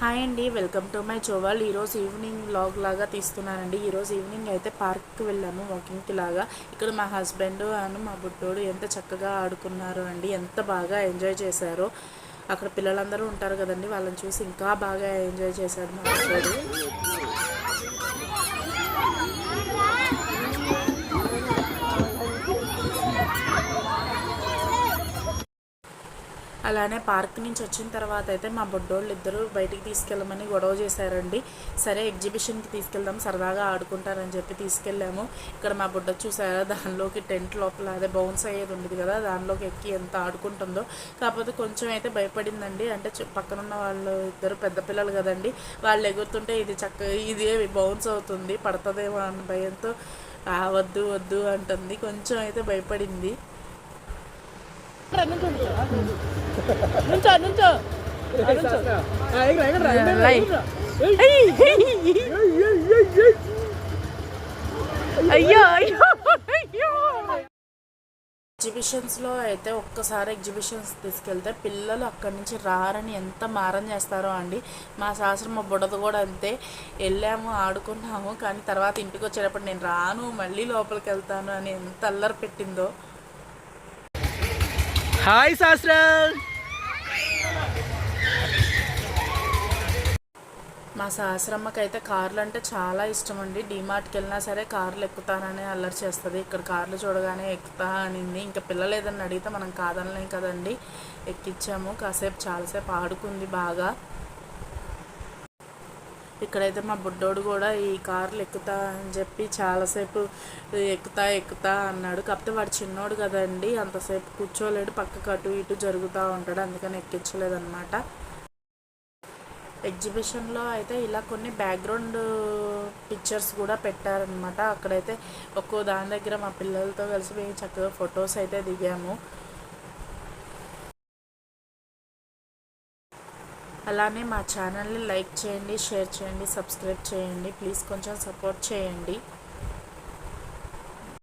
Hi అండి welcome to my చోవాల్. ఈరోజు evening vlog లాగా తీస్తున్నానండి. ఈరోజు ఈవినింగ్ అయితే పార్క్కి వెళ్ళాము వాకింగ్కి లాగా. ఇక్కడ మా హస్బెండ్ అండ్ మా బుడ్డోడు ఎంత చక్కగా ఆడుకున్నారు అండి ఎంత బాగా ఎంజాయ్ చేశారో. అక్కడ పిల్లలందరూ ఉంటారు కదండి వాళ్ళని చూసి ఇంకా బాగా ఎంజాయ్ చేశారు మా బుడ్డోడు అలానే పార్క్ నుంచి వచ్చిన తర్వాత అయితే మా బొడ్డోళ్ళు ఇద్దరు బయటికి తీసుకెళ్ళమని గొడవ చేశారండి. సరే ఎగ్జిబిషన్కి తీసుకెళ్దాం సరదాగా ఆడుకుంటారని చెప్పి తీసుకెళ్ళాము. ఇక్కడ మా బుడ్డ చూసారా దానిలోకి టెంట్ లోపల అదే బౌన్స్ అయ్యేది ఉండేది కదా దానిలోకి ఎక్కి ఎంత ఆడుకుంటుందో. కాకపోతే కొంచెం అయితే భయపడిందండి. అంటే చు- పక్కన ఉన్న వాళ్ళు ఇద్దరు పెద్ద పిల్లలు కదండి. వాళ్ళు ఎగురుతుంటే ఇది చక్క ఇదే బౌన్స్ అవుతుంది పడుతుందేమో అన్న భయంతో వద్దు వద్దు అంటుంది. కొంచెం అయితే భయపడింది. నుంచో నుంచో. లై. అయ్యో అయ్యో అయ్యో. ఎగ్జిబిషన్స్లో అయితే ఒక్కసారి ఎగ్జిబిషన్స్ తీసుకెళ్తే పిల్లలు అక్కడి నుంచి రారని ఎంత మారం చేస్తారో అండి. మా శాస్త్రం మా బుడద కూడా అంతే. వెళ్ళాము ఆడుకున్నాము కానీ తర్వాత ఇంటికి వచ్చేటప్పుడు నేను రాను మళ్ళీ లోపలికి వెళ్తాను అని ఎంత అల్లరి పెట్టిందో. హాయ్ శాస్త్ర. మా సహస్రమ్మకి అయితే కార్లు అంటే చాలా ఇష్టం అండి డీమార్ట్కి వెళ్ళినా సరే కార్లు ఎక్కుతానని అల్లరి చేస్తుంది. ఇక్కడ కార్లు చూడగానే ఎక్కుతా అనింది. ఇంకా పిల్లలు ఏదన్నా అడిగితే మనం కాదనలేం కదండి. ఎక్కించాము కాసేపు చాలాసేపు ఆడుకుంది బాగా. ఇక్కడైతే మా బుడ్డోడు కూడా ఈ కార్లు ఎక్కుతా అని చెప్పి చాలాసేపు ఎక్కుతా ఎక్కుతా అన్నాడు. కాకపోతే వాడు చిన్నోడు కదండి అంతసేపు కూర్చోలేడు పక్కకు అటు ఇటు జరుగుతూ ఉంటాడు అందుకని ఎక్కించలేదన్నమాట. ఎగ్జిబిషన్లో అయితే ఇలా కొన్ని బ్యాక్గ్రౌండ్ పిక్చర్స్ కూడా పెట్టారనమాట అక్కడైతే ఒక్కో దాని దగ్గర మా పిల్లలతో కలిసి మేము చక్కగా ఫొటోస్ అయితే దిగాము. అలానే మా ఛానల్ని లైక్ చేయండి షేర్ చేయండి సబ్స్క్రైబ్ చేయండి. ప్లీజ్ కొంచెం సపోర్ట్ చేయండి.